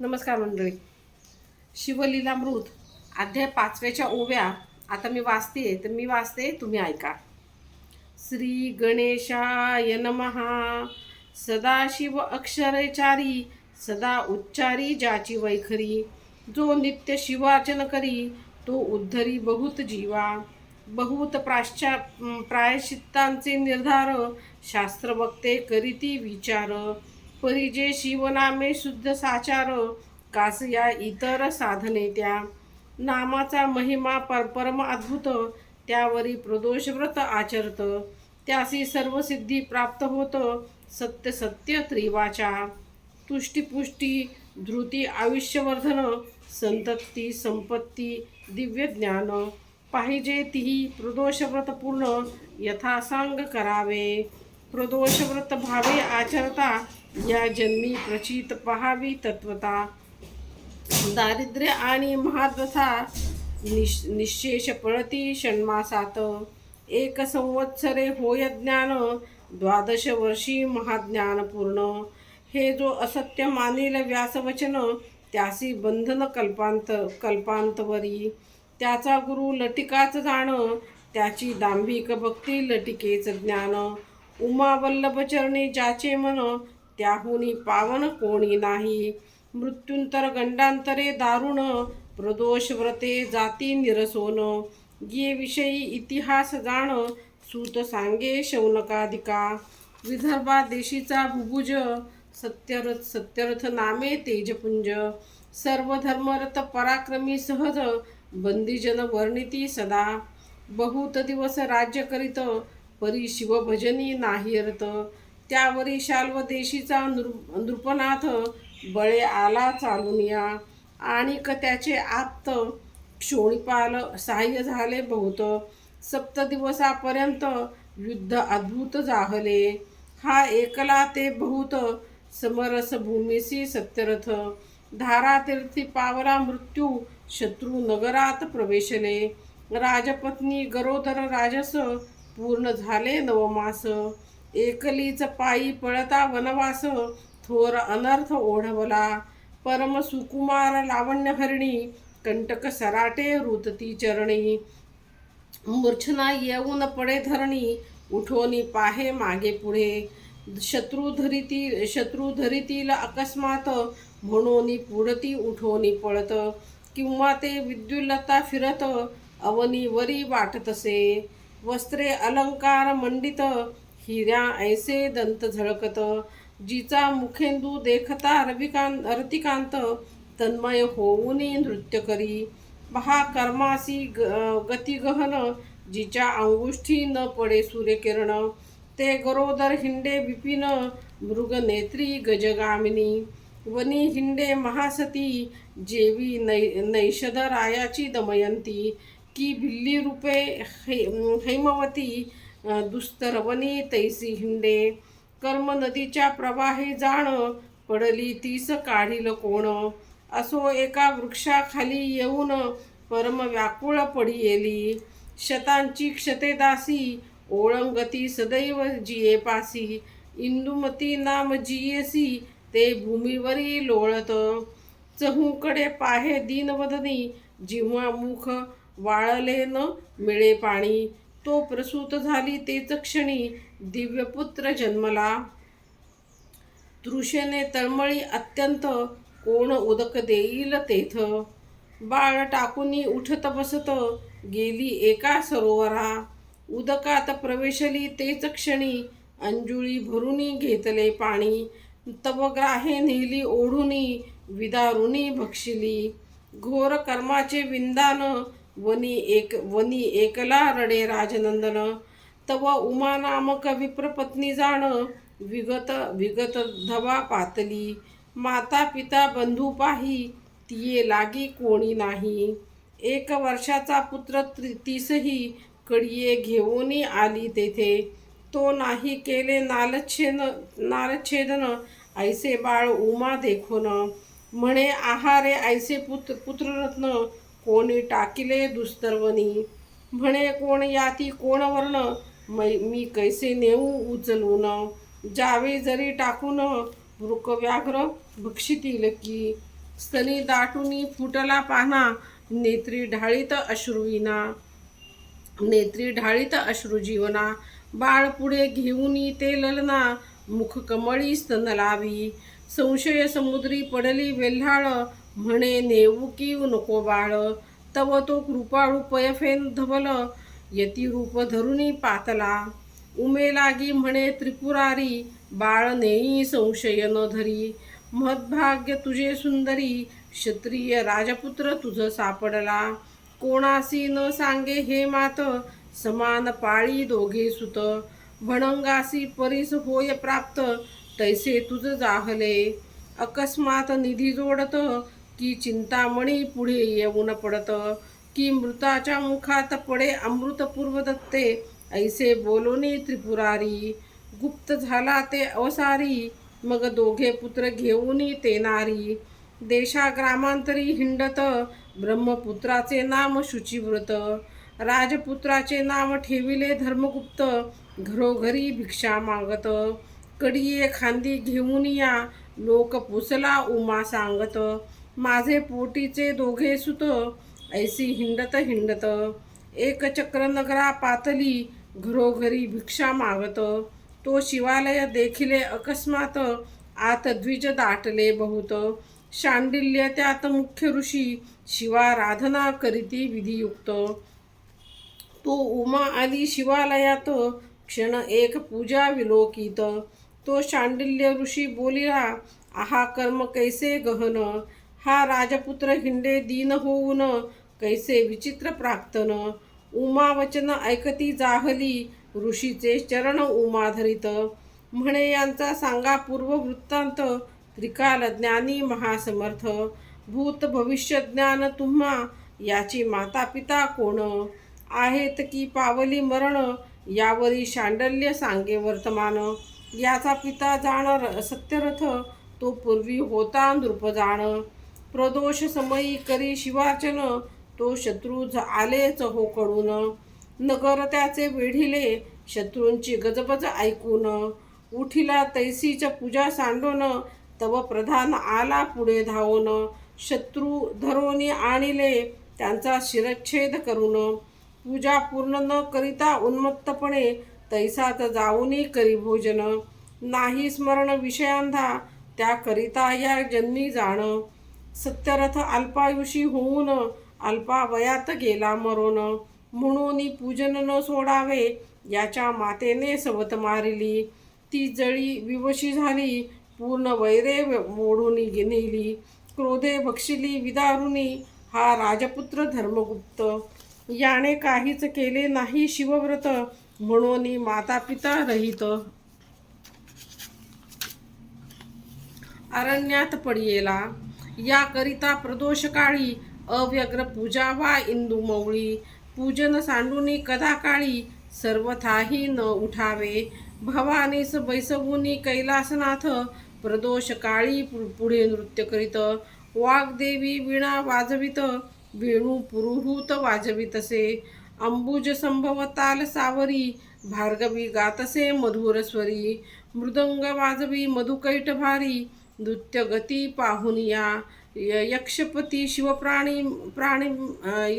नमस्कार मंडळी. शिवलीलामृत अध्याय पाचव्याच्या ओव्या. आता मी वाचते तर मी वाचते तुम्ही ऐका. श्री गणेशाय नमहा सदाशिव अक्षरचारी सदा उच्चारी ज्याची वैखरी. जो नित्य शिवार्चन करी तो उद्धरी बहुत जीवा. बहुत प्राश्चा प्रायश्चित्तांचे निर्धार शास्त्र वक्ते करीती विचार. परिजे शिवनामे शुद्ध साचार कास या इतर साधने त्या. नामाचा महिमा पर परम अद्भुत त्यावरी प्रदोष व्रत आचरत. त्यासी सर्व सिद्धी प्राप्त होत सत्य सत्य त्रिवाचा. तुष्टीपुष्टी धृती आयुष्यवर्धन संतती संपत्ती दिव्य ज्ञान. पाहिजे तीही प्रदोषव्रत पूर्ण यथासांग करावे. प्रदोषव्रत भावे आचरता या जन्मी प्रचित पहावी तत्वता. दारिद्र्य आणि महादशा निश निशेष पळती षण्मासात. एक संवत्सरे होय ज्ञान द्वादश वर्षी महाज्ञान पूर्ण हे जो असत्य मानिल व्यासवचन त्यासी बंधन कल्पांत कल्पांतवरी. त्याचा गुरु लटिकाच जाण त्याची दांभिक भक्ती लटिकेच ज्ञान. उमा वल्लभचरणी ज्याचे मन त्याहुनी पावन कोणी नाही. मृत्युंतर गंडांतरे दारुण प्रदोष व्रते जाती निरसोन. ये विषयी इतिहास जाण सूत सांगे शौनकाधिका विदर्भा देशीचा भुभुज सत्यरथ सत्यरथ नामे तेजपुंज. सर्व धर्मरथ पराक्रमी सहज बंदीजन वर्णिती सदा. बहुत दिवस राज्य करीत परी शिवभजनी नाही रत त्यावरी व देशीचा नृ नृपनाथ बळे आला चालून या. आणि क त्याचे आप्त क्षोणीपाल सहाय्य झाले बहुत. सप्त दिवसापर्यंत युद्ध अद्भुत जाहले. हा एकला ते बहुत समरस भूमीसी सत्यरथ. धारातीर्थी पावला मृत्यू शत्रू नगरात प्रवेशले. राजपत्नी गरोदर राजस पूर्ण झाले नवमास. एकलीच पायी पळता वनवास थोर अनर्थ ओढवला. परम सुकुमार लावण्यहरिणी कंटक सराटे रुतती चरणी. मूर्छना येऊन पडे धरणी उठोनी पाहे मागे पुढे. शत्रू धरिती शत्रू धरितील अकस्मात म्हणून पुढती उठोनी पळत. किंवा ते विद्युल्लता फिरत अवनीवरी वाटतसे. वस्त्रे अलंकार मंडित हिऱ्या ऐसे दंत झळकत जिचा मुखेंदू देखता रविकांत रतिकांत तन्मय होऊनी नृत्य करी. पहा कर्मासी ग गतिगहन जिच्या अंगुष्ठी न पडे सूर्यकिरण. ते गरोदर हिंडे विपिन मृगनेत्री गजगामिनी. वनी हिंडे महासती जेवी नै नैषधरायाची दमयंती. की भिल्ली रूपे है हैमवती दुस्तरवनी तैसी हिंडे. कर्म नदीच्या प्रवाहे जाण पडली तीस काढील कोण. असो एका वृक्षाखाली येऊन परम व्याकुळ पडी येली शतांची क्षतेदासी ओळंगती सदैव जिये पासी. इंदुमती नाम जियेसी ते भूमीवरी लोळत. चहूकडे पाहे दीनवदनी जिव्हा मुख वाळले न मिळे पाणी. तो प्रसूत झाली तेच क्षणी दिव्यपुत्र जन्मला. तृषेने तळमळी अत्यंत कोण उदक देईल तेथ. बाळ टाकुनी उठत बसत गेली एका सरोवरा. उदकात प्रवेशली तेच क्षणी अंजुळी भरुनी घेतले पाणी. तब ग्राहे नेली ओढुनी विदारुनी भक्षिली घोर कर्माचे विंदान वनी एक वनी एकला रडे राजनंदन. तव उमा नामक विप्रपत्नी जाण विगत विगत धवा पातली. माता पिता बंधू पाही तिये लागी कोणी नाही. एक वर्षाचा पुत्र त्री- तीसही कडिये घेऊनी आली तेथे. तो नाही केले नालच्छेद नालच्छेदन ऐसे बाळ उमा देखोन. म्हणे आहारे ऐसे पुत्र पुत्ररत्न कोणी टाकिले दुस्तर्वनी म्हणे कोण याती कोण वर्ण मै मी कैसे नेऊ उचलून? जावे जरी टाकून वृकव्याघ्र भक्षितील की? स्तनी दाटुनी फुटला पाना नेत्री ढाळीत अश्रुविना. नेत्री ढाळीत अश्रुजीवना. बाळ पुढे घेऊनी ते ललना मुख कमळी स्तन लावी. संशय समुद्री पडली वेल्हाळ म्हणे नेऊ की नको बाळ? तव तो कृपाळू पयफेन धवल यती रूप धरुनी पातला. उमे लागी म्हणे त्रिपुरारी बाळ नेई संशय न धरी. महद्भाग्य तुझे सुंदरी क्षत्रिय राजपुत्र तुझ सापडला. कोणासी न सांगे हे मात समान पाळी दोघे सुत. भणंगासी परीस होय प्राप्त तैसे तुझ जाहले. अकस्मात निधी जोडत की चिंतामणी पुढे येऊन पडत. की मृताच्या मुखात पडे अमृतपूर्व दत्ते. ऐसे बोलोनी त्रिपुरारी. गुप्त झाला ते अवसारी. मग दोघे पुत्र घेऊनी ते नारी देशाग्रामांतरी हिंडत. ब्रह्मपुत्राचे नाम शुचिव्रत. राजपुत्राचे नाव ठेविले धर्मगुप्त. घरोघरी भिक्षा मागत. कडिये खांदी घेऊन या. लोक पुसला उमा सांगत. माझे पोटीचे दोघे सुत ऐसी हिंडत हिंडत एक चक्र नगरा पातली घरोघरी भिक्षा मागत तो शिवालय देखिले अकस्मात आत द्विज दाटले बहुत. शांडिल्य त्यात मुख्य ऋषी शिवाराधना करीती विधियुक्त. तो उमा आली शिवालयात क्षण एक पूजा विलोकित. तो शांडिल्य ऋषी बोलिला आहा कर्म कैसे गहन? हा राजपुत्र हिंडे दीन होऊन कैसे विचित्र प्राक्तन. उमा वचन ऐकती जाहली ऋषीचे चरण उमाधरित म्हणे यांचा सांगा पूर्व वृत्तांत त्रिकाल ज्ञानी महासमर्थ. भूत भविष्य ज्ञान तुम्हा याची माता पिता कोण? आहेत की पावली मरण यावरी शांडल्य सांगे वर्तमान. याचा पिता जाण सत्यरथ तो पूर्वी होता नृप जाण प्रदोष समयी करी शिवाचन तो शत्रू आलेच हो कडून. नगर त्याचे वेढिले शत्रूंची गजबज ऐकून. उठिला तैसीच्या पूजा सांडून तव प्रधान आला पुढे धावून. शत्रू धरोनी आणिले त्यांचा शिरच्छेद करून. पूजा पूर्ण न करिता उन्मत्तपणे तैसात जाऊनी करी भोजन. नाही स्मरण विषयांधा त्याकरिता या जन्मी जाणं. सत्यरथ अल्पायुषी होऊन अल्पावयात गेला मरोन. म्हणून पूजन न सोडावे याच्या मातेने सवत मारिली. ती जळी विवशी झाली पूर्ण वैरे मोडूनी नेली. क्रोधे बक्षिली विदारुनी हा राजपुत्र धर्मगुप्त. याने काहीच केले नाही शिवव्रत म्हणून माता पिता रहित. अरण्यात पडियेला याकरिता प्रदोषकाळी अव्यग्र पूजा वा इंदू मौळी. पूजन सांडूनी कदा काळी सर्वथाही न उठावे. भवानीस बैसवुनी कैलासनाथ प्रदोष काळी पु- पुढे नृत्य करीत. वाग्देवी विणा वाजवित वेणू पुरुहूत वाजवितसे अंबुज संभव ताल सावरी भार्गवी गातसे मधुरस्वरी मृदंग वाजवी मधुकैट भारी नृत्यगती पाहून पाहुनिया य- यक्षपती शिवप्राणी प्राणी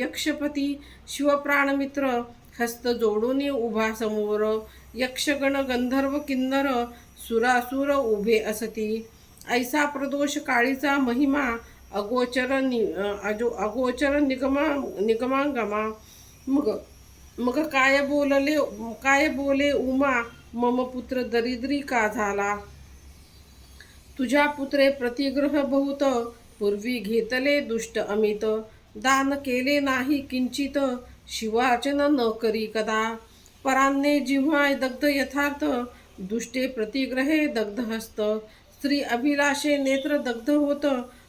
यक्षपती शिवप्राणमित्र हस्त जोडून उभा समोर. यक्षगण गंधर्व किन्नर सुरासुर उभे असती. ऐसा प्रदोष काळीचा महिमा अगोचर नि अजो अगोचर निगमा निगमांगमा. मग मग काय बोलले काय बोले उमा? मम पुत्र दरिद्री का झाला? तुझ्या पुत्रे प्रतिग्रह बहुत. पूर्वी घेतले दुष्ट अमित. दान केले नाही किंचित. शिवाचन न करी कदा. परान्ने जिव्हा दग्ध यथार्थ. दुष्टे प्रतिग्रहे दग्ध हस्त स्त्री अभिलाषे नेत्र दग्ध होत.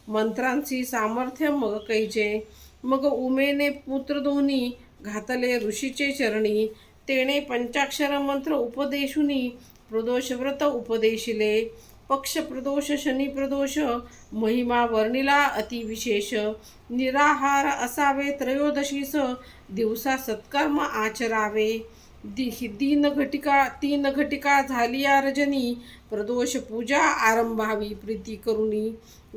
मंत्रांची सामर्थ्य मग कैचे. मग उमेने पुत्र दोन्ही घातले ऋषीचे चरणी. तेने पंचाक्षर मंत्र उपदेशुनी. प्रदोषव्रत उपदेशिले. पक्ष प्रदोष शनी प्रदोष महिमा वर्णिला अतिविशेष निराहार असावे त्रयोदशीस दिवसा सत्कर्म आचरावे. दि दीन घटिका तीन घटिका झाली या रजनी प्रदोष पूजा आरंभावी प्रीती करुणी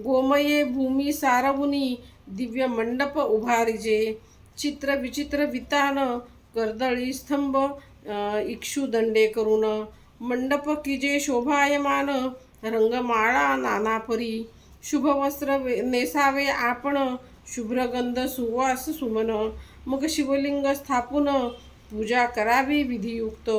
गोमये भूमी सारवुनी दिव्य मंडप उभारिजे. चित्र विचित्र वितान कर्दळी स्तंभ इक्षुदंडे करून. मंडप किजे शोभायमान रंगमाळा नानापरी शुभवस्त्र वे- नेसावे आपण शुभ्रगंध सुवास सुमन मग शिवलिंग स्थापून पूजा करावी विधियुक्त.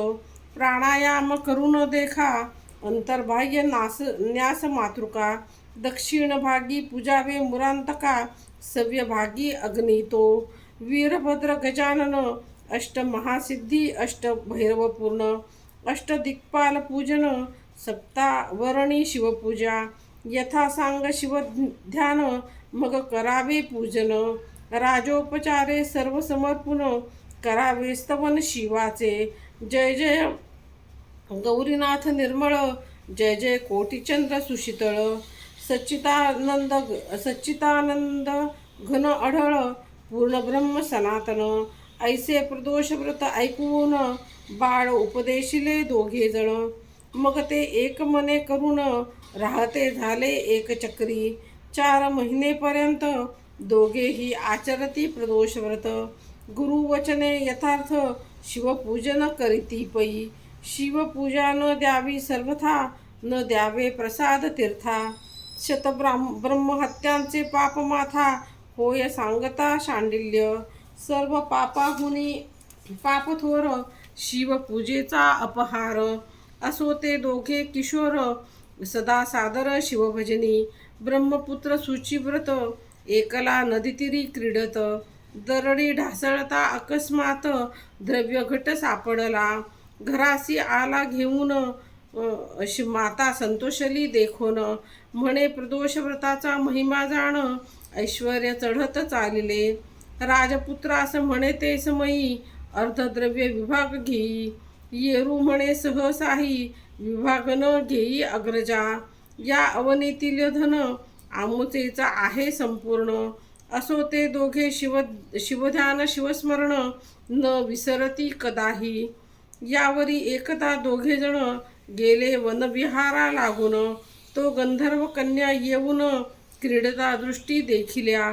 प्राणायाम करून देखा अंतर्बाह्य नास न्यास मातृका. दक्षिण भागी पूजावे मुरांतका सव्यभागी अग्नितो. वीरभद्र गजानन अष्ट महासिद्धी अष्ट भैरवपूर्ण अष्ट दिक्पाल पूजन सप्तावरणी शिवपूजा. यथा सांग शिव ध्यान मग करावे पूजन. राजोपचारे सर्व समर्पण करावे स्तवन शिवाचे. जय जय गौरीनाथ निर्मळ जय जय कोटीचंद्र सुशीतळ. सच्चितानंद सच्चितानंद घन अढळ पूर्ण ब्रह्म सनातन. ऐसे प्रदोष व्रत ऐकून बाळ उपदेशिले दोघे जण. मग ते एक मने करून राहते झाले एक चक्री. चार महिनेपर्यंत दोघेही आचरती प्रदोष व्रत गुरुवचने यथार्थ शिवपूजन करीती पै. शिवपूजा न द्यावी सर्वथा न द्यावे प्रसाद तीर्था. शतब्राम ब्रह्महत्यांचे पापमाथा होय सांगता शांडिल्य. सर्व पापाहुनी पापथोर शिवपूजेचा अपहार. असो ते दोघे किशोर सदा सादर शिवभजनी ब्रह्मपुत्र सुचिव्रत एकला नदीतीरी क्रीडत दरडी ढासळता अकस्मात द्रव्यघट सापडला. घरासी आला घेऊन अशी माता संतोषली देखोन. म्हणे प्रदोष व्रताचा महिमा जाण ऐश्वर चढत चालिले. राजपुत्रास म्हणे ते समयी अर्धद्रव्य विभाग घेई येरू म्हणे सहसाही विभागन घेई अग्रजा. या अवनीतील धन आमुचेचा आहे संपूर्ण. असो ते दोघे शिव शिवध्यान शिवस्मरण न विसरती कदाही. यावरी एकदा दोघे जण गेले वनविहारा लागून. तो गंधर्व कन्या येऊन क्रीडता दृष्टी देखिल्या.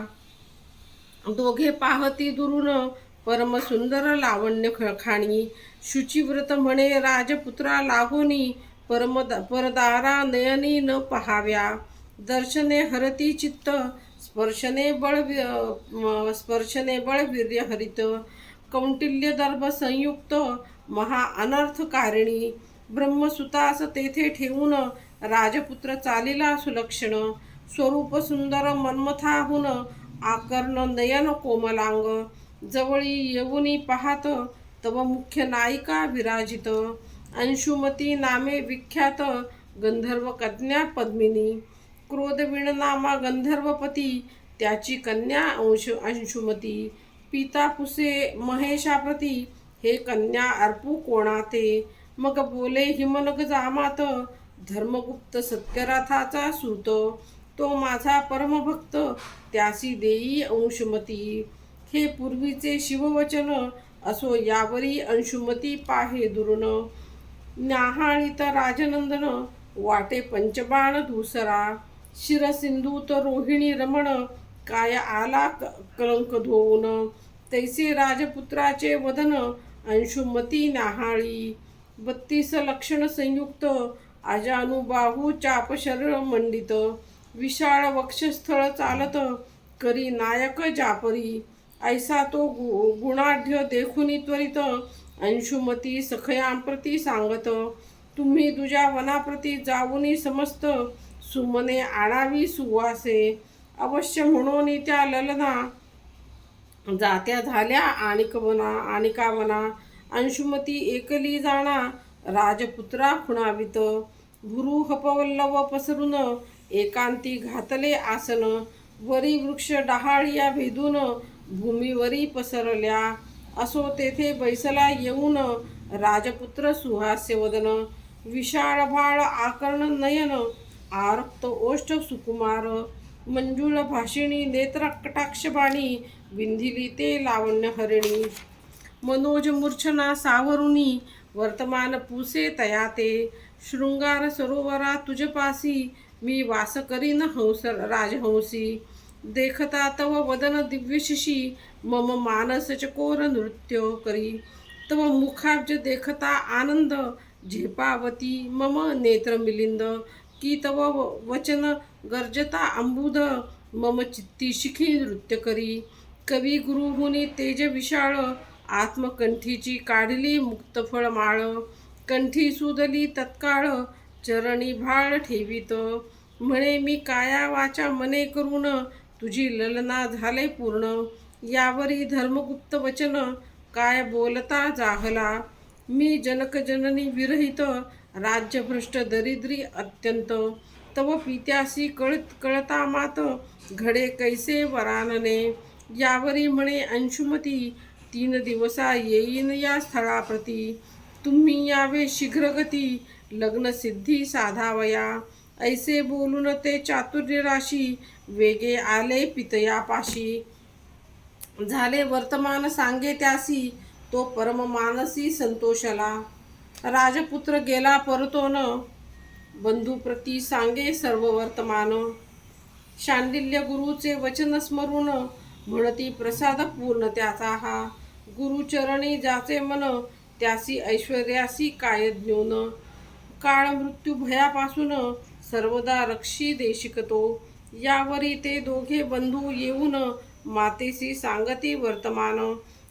दोघे पाहती दुरून परमसुंदर लावण्य खळखाणी शुचिव्रत म्हणे राजपुत्रा लागोनी परम परदारा नयनी न पहाव्या. दर्शने हरती चित्त स्पर्शने बळ वि- स्पर्शने बळवीर्य हरित. कौटिल्य दर्भ संयुक्त महाअनर्थकारिणी ब्रह्मसुतास तेथे ठेवून राजपुत्र चालिला सुलक्षण. स्वरूप सुंदर मन्मथाहून आकर्ण नयन कोमलांग. जवळी येऊनी पाहत तव मुख्य नायिका विराजित. अंशुमती नामे विख्यात गंधर्व कन्या पद्मिनी. क्रोधवीण नामा गंधर्वपती त्याची कन्या अंश अंशुमती. पिता पुसे महेशाप्रती हे कन्या अर्पू कोणाते? मग बोले हिमनग जामात धर्मगुप्त सत्यराथाचा सूत. तो माझा परमभक्त त्यासी देई अंशुमती. हे पूर्वीचे शिववचन असो यावरी अंशुमती पाहे दुरुन न्याहाळीत राजनंदन वाटे पंचबाण धुसरा. शिरसिंधूत रोहिणी रमण काय आला क- कलंक धुवून तैसे राजपुत्राचे वदन अंशुमती न्याहाळी. बत्तीस लक्षण संयुक्त अजानुबाहू चापशर मंडित. विशाळ वक्षस्थळ चालत करी नायक जापरी. ऐसा तो गु गुणाढ्य देखुनी त्वरित अंशुमती सखयांप्रती सांगत तुम्ही तुझ्या वनाप्रती जाऊनी समस्त सुमने आणावी सुवासे. अवश्य म्हणून त्या ललना जात्या झाल्या आणिकवना आणिकावना. अंशुमती एकली जाणा राजपुत्रा खुणावित. गुरु हपवल्लव पसरून एकांती घातले आसन. वरी वृक्ष डहाळिया भेदून भूमीवरी पसरल्या. असो तेथे बैसला येऊन राजपुत्र सुहास्य वदन आकर्ण नयन आरक्त ओष्ठ सुकुमार मंजुळ भाषिणी नेत्र कटाक्षबाणी विंधिली ते लावण्य हरिणी. मनोज मूर्छना सावरुणी वर्तमान पुसे तयाते. शृंगार सरोवरा तुझपासी मी वास करीन हंस राजहंसी. देखता तव वदन दिव्यशिशी मम मानस चकोर नृत्य करी। तव मुखाब्ज देखता आनंद झेपावती मम नेत्र मिलिंद। की तव वचन गर्जता अंबुद मम चित्ती शिखी नृत्य करी। कवी गुरुहुनी तेज विशाळ आत्मकंठीची काढली मुक्तफळ माळ कंठी सुदली तत्काळ चरणी भाळ ठेवीत। म्हणे मी काया वाचा मने करून तुझी ललना झाले पूर्ण. यावरी धर्मगुप्त वचन काय बोलता जाहला? मी जनक जननी विरहित राज्यभ्रष्ट दरिद्री अत्यंत. तव पित्यासी कळत कळता मात घडे कैसे वरानने? यावरी म्हणे अंशुमती तीन दिवसा येईन या स्थळाप्रती. तुम्ही यावे शीघ्रगती लग्नसिद्धी साधावया. ऐसे बोलून ते चातुर्य राशी वेगे आले पितयापाशी. झाले वर्तमान सांगे त्यासी तो परम मानसी संतोषला. राजपुत्र गेला परतोन बंधुप्रती सांगे सर्व वर्तमान. शांडिल्य गुरुचे वचन स्मरून म्हणती प्रसाद पूर्ण त्याचा हा. गुरुचरणी ज्याचे मन त्यासी ऐश्वर्यासी काय ज्ञोन. काळ मृत्यू भयापासून सर्वदा रक्षी देशिकतो. यावरी ते दोघे बंधू येऊन मातेशी सांगती वर्तमान.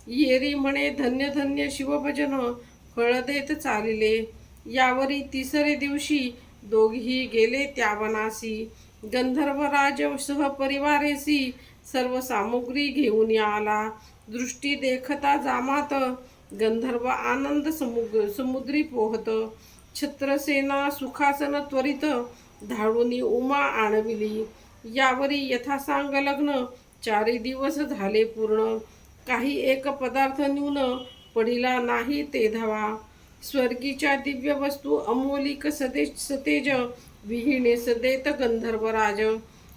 येरी म्हणे धन्य धन्य शिवभजन फळ देत चालिले. यावरी तिसरे दिवशी दोघी गेले त्या वनासी गंधर्वराज सहपरिवारेसी सर्व सामुग्री घेऊन आला. दृष्टी देखता जामात गंधर्व आनंद समुग समुद्री पोहत. छत्रसेना सुखासन त्वरित धाडूनी उमा आणविली. यावरी यथासांग लग्न चारी दिवस झाले पूर्ण. काही एक पदार्थ न्यून पडिला नाही ते धावा. स्वर्गीच्या दिव्य वस्तू अमोलिक सदे सतेज विहिणे सदेत गंधर्वराज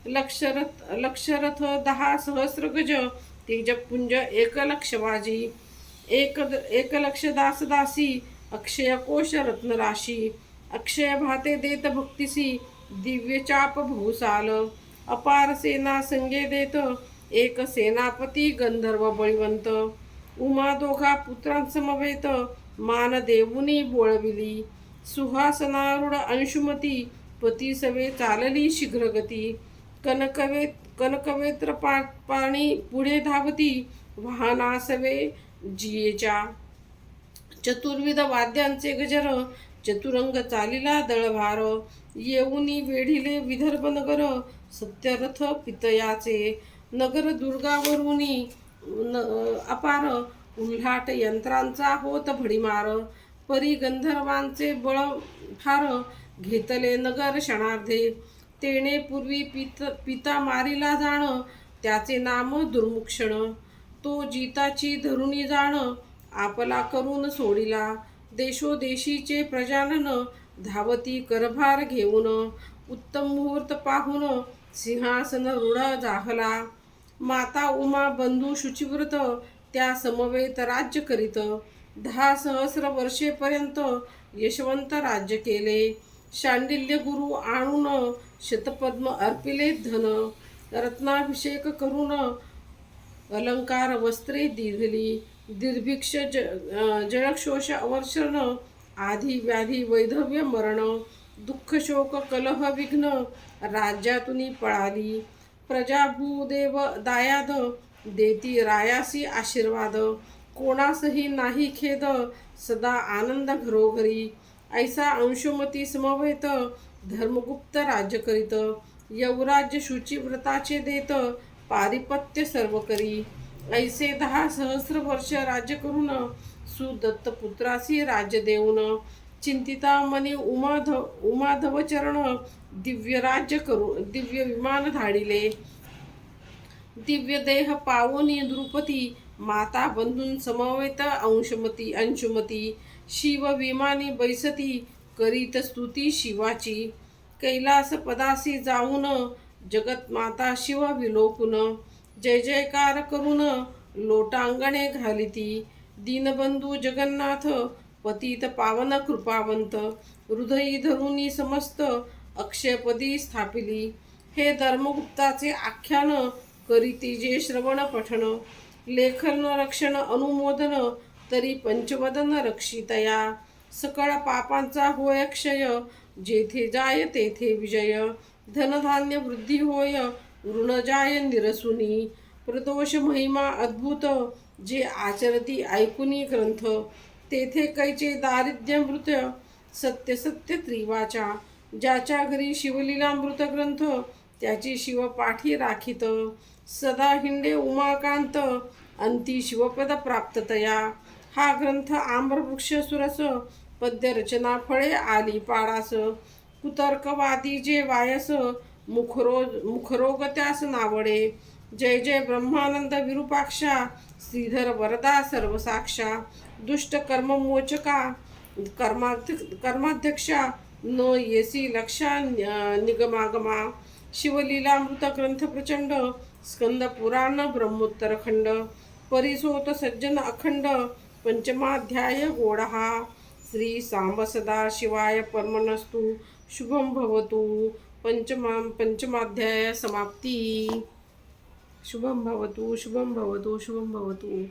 लक्षरथ लक्षरथ दहा सहस्र गज तेजपुंज एक लक्ष वाजी. एक एक लक्ष दास दासी अक्षय कोश रत्नराशी अक्षय भाते देत भक्तिसी दिव्य चाप भूसाल. अपार सेना संगे देत एक सेनापती गंधर्व बळीवंत. उमा दोघा पुत्रांसमवेत मान देऊनी बोळविली. सुहासनारूढ अंशुमती पती सवे चालली शीघ्रगती. कनकवे कनकवेत्र पा पाणी पुढे धावती वाहनासवे जियेच्या. चतुर्विध वाद्यांचे गजर चतुरंग चालिला दळभार. येऊनी वेढिले विदर्भ नगर सत्यरथ पितयाचे नगर दुर्गावरुनी न अपार उल्हाट यंत्रांचा होत भडीमार परी गंधर्वांचे बळ फार घेतले नगर क्षणार्धे. तेणे पूर्वी पित पिता मारिला जाण त्याचे नाम दुर्मुक्षण. तो जिताची धरुणी जाण आपला करून सोडिला. देशोदेशीचे प्रजानन धावती करभार घेऊन उत्तम मुहूर्त पाहून सिंहासन रुढ जाहला. माता उमा बंधू शुचिव्रत त्या समवेत राज्य करीत. दहा सहस्र वर्षेपर्यंत यशवंत राज्य केले. शांडिल्य गुरु आणून शतपद्म अर्पिले धन. रत्नाभिषेक करून अलंकार वस्त्रे दिघली दीर्भिक्ष ज जळक्षोष अवर्षण आधी व्याधी वैधव्य मरण. दुःख शोक कलह विघ्न राज्यातून पळाली. प्रजाभूदेव दायाद देती रायासी आशीर्वाद. कोणासही नाही खेद सदा आनंद घरोघरी. ऐसा अंशुमती समवेत धर्मगुप्त राज्य करीत. यवराज्य शुचिव्रताचे देत पारिपत्य सर्व करी. ऐसे दहा सहस्र वर्ष राज्य करून सुदत्तपुत्रासी राज्य देऊन. चिंतिता मनी उमाध उमाधव चरण दिव्य राज्य करू दिव्य विमान धाडिले. दिव्य देह पावनी द्रुपती माता बंधून समवेत अंशमती अंशुमती. शिव विमानी बैसती करीत स्तुती शिवाची. कैलास पदासी जाऊन जगत माता शिव विलोकुन जय जयकार करून लोटांगणे घालिती. दीनबंधू जगन्नाथ पतित पावन कृपावंत हृदयी धरुनी समस्त अक्षयपदी स्थापिली. हे धर्मगुप्ताचे आख्यान करीती जे श्रवण पठण लेखन रक्षण अनुमोदन तरी पंचवदन रक्षितया. सकळ पापांचा होय क्षय जेथे जाय तेथे विजय. धनधान्य वृद्धी होय ऋण जाय निरसुनी. प्रदोष महिमा अद्भुत जे आचरती ऐकुनी ग्रंथ. तेथे कैचे दारिद्र्य मृत्य सत्य सत्य त्रिवाचा ज्याच्या घरी शिवलीलामृत ग्रंथ त्याची शिवपाठी राखीत. सदा हिंडे उमाकांत अंती शिवपद प्राप्ततया. हा ग्रंथ आम्रवृक्ष सुरस पद्यरचना फळे आली पाडास. कुतर्कवादी जे वायस मुखरो मुखरोग त्यास नावडे. जय जय ब्रह्मानंद विरूपाक्षा श्रीधर वरदा सर्वसाक्षा. दुष्ट कर्ममोचका कर्माध्य कर्माध्यक्षा न येसी लक्षा निगमागमा शिवलीलामृत ग्रंथ प्रचंड स्कंद पुराण ब्रह्मोत्तर खंड परिसोत सज्जन अखंड पंचमाध्याय गोडहा श्री सांब सदा शिवाय परमनस्तु शुभम भवतु पंचमा पंचमाध्याय समाप्ती। शुभम भवतु शुभम भवतु शुभम भवतु।